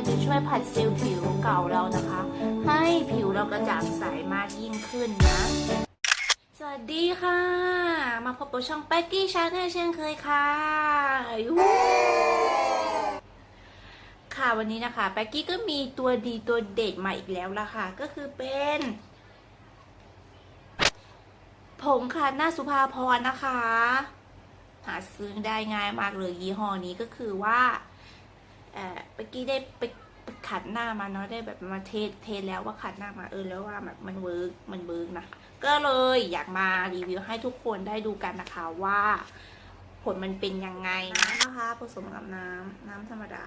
มันจะช่วยผัดเซลล์ผิวเก่าเรานะคะ ให้ผิวเรากระจ่างใสมากยิ่งขึ้นนะ สวัสดีค่ะ มาพบกับช่องแป๊กกี้ชาแนลเช่นเคยค่ะค่ะวันนี้นะคะแป๊กกี้ก็มีตัวดีตัวเด็ดมาอีกแล้วล่ะค่ะ ก็คือเป็นผงค่ะหน้าสุภาพรนะคะ หาซื้อได้ง่ายมากเลยยี่ห้อนี้ก็คือว่า เออเมื่อกี้ได้ไปขัดหน้ามาเนาะได้แบบมาเทสเทสแล้วว่าขัดหน้ามาเออแล้วว่าแบบมันเวิร์กมันเวิร์กนะก็เลยอยากมารีวิวให้ทุกคนได้ดูกันนะคะว่าผลมันเป็นยังไงนะนะคะผสมกับน้ำน้ำธรรมดา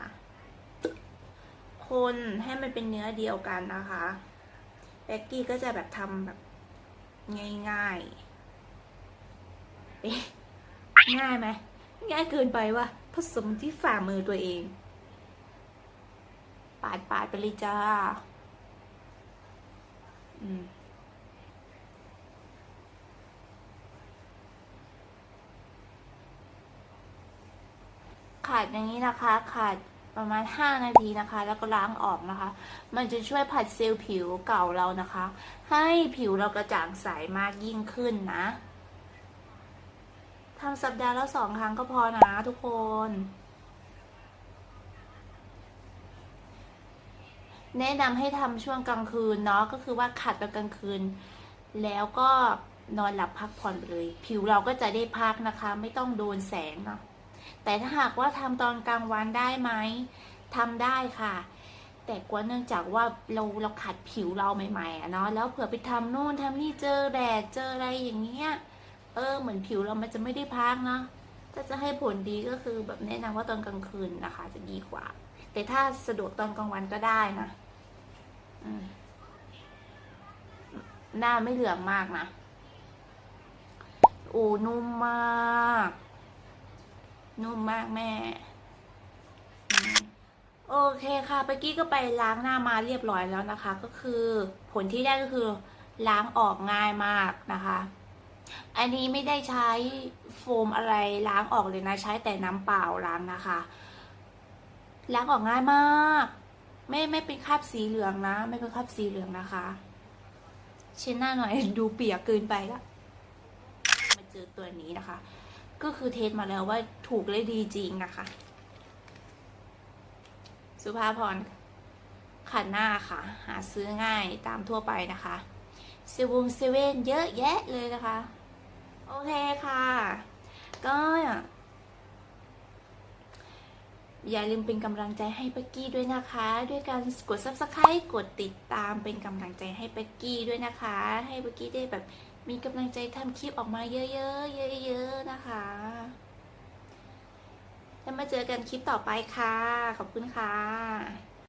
คนให้มันเป็นเนื้อเดียวกันนะคะแบ็กกี้ก็จะแบบทำแบบง่ายๆเอ๊ะง่ายไหมง่ายเกินไปวะผสมที่ฝ่ามือตัวเอง ปาดปาดไปเลยจ้า อืมขาดอย่างนี้นะคะ ขาดประมาณ 5 นาทีนะคะ แล้วก็ล้างออกนะคะ มันจะช่วยผัดเซลล์ผิวเก่าเรานะคะ ให้ผิวเรากระจ่างใสมากยิ่งขึ้นนะทำสัปดาห์ละสองครั้งก็พอนะทุกคน แนะนำให้ทำช่วงกลางคืนเนาะก็คือว่าขัดตอนกลางคืน แล้วก็นอนหลับพักผ่อนไปเลย ผิวเราก็จะได้พักนะคะ ไม่ต้องโดนแสงเนาะแต่ถ้าหากว่าทำตอนกลางวันได้ไหมทำได้ค่ะ แต่กว่าเนื่องจากว่าเราเราขัดผิวเราใหม่ๆอะเนาะแล้วเผื่อไปทำโน่นทำนี่เจอแดดเจออะไรอย่างเงี้ยเออเหมือนผิวเรามันจะไม่ได้พักเนาะถ้าจะให้ผลดีก็คือแบบแนะนำว่าตอนกลางคืนนะคะ จะดีกว่า แต่ถ้าสะดวกตอนกลางวันก็ได้นะ หน้าไม่เหลืองมากนะ โอ้ นุ่มมาก นุ่มมากแม่ โอเคค่ะเมื่อกี้ก็ไปล้างหน้ามาเรียบร้อยแล้วนะคะ ก็คือผลที่ได้ก็คือล้างออกง่ายมากนะคะ อันนี้ไม่ได้ใช้โฟมอะไรล้างออกเลยนะ ใช้แต่น้ำเปล่าล้างนะคะ ล้างออกง่ายมาก ไม่ไม่เป็นคราบสีเหลืองนะ ไม่เป็นคราบสีเหลืองนะคะเช็ดหน้าหน่อยดูเปียกเกินไปละมาเจอตัวนี้นะคะ ก็คือเทสมาแล้วว่าถูกและดีจริงนะคะ สุภาพรขันหน้าค่ะ หาซื้อง่ายตามทั่วไปนะคะเซเวงเซเว่นเยอะแยะเลยนะคะ โอเคค่ะ ก็ อย่าลืมเป็นกำลังใจให้เป็กกี้ด้วยนะคะ ด้วยการกด subscribe กดติดตามเป็นกำลังใจให้เป็กกี้ด้วยนะคะ ให้เป็กกี้ได้แบบมีกำลังใจทำคลิปออกมาเยอะๆเยอะๆนะคะแล้วมาเจอกันคลิปต่อไปค่ะ ขอบคุณค่ะ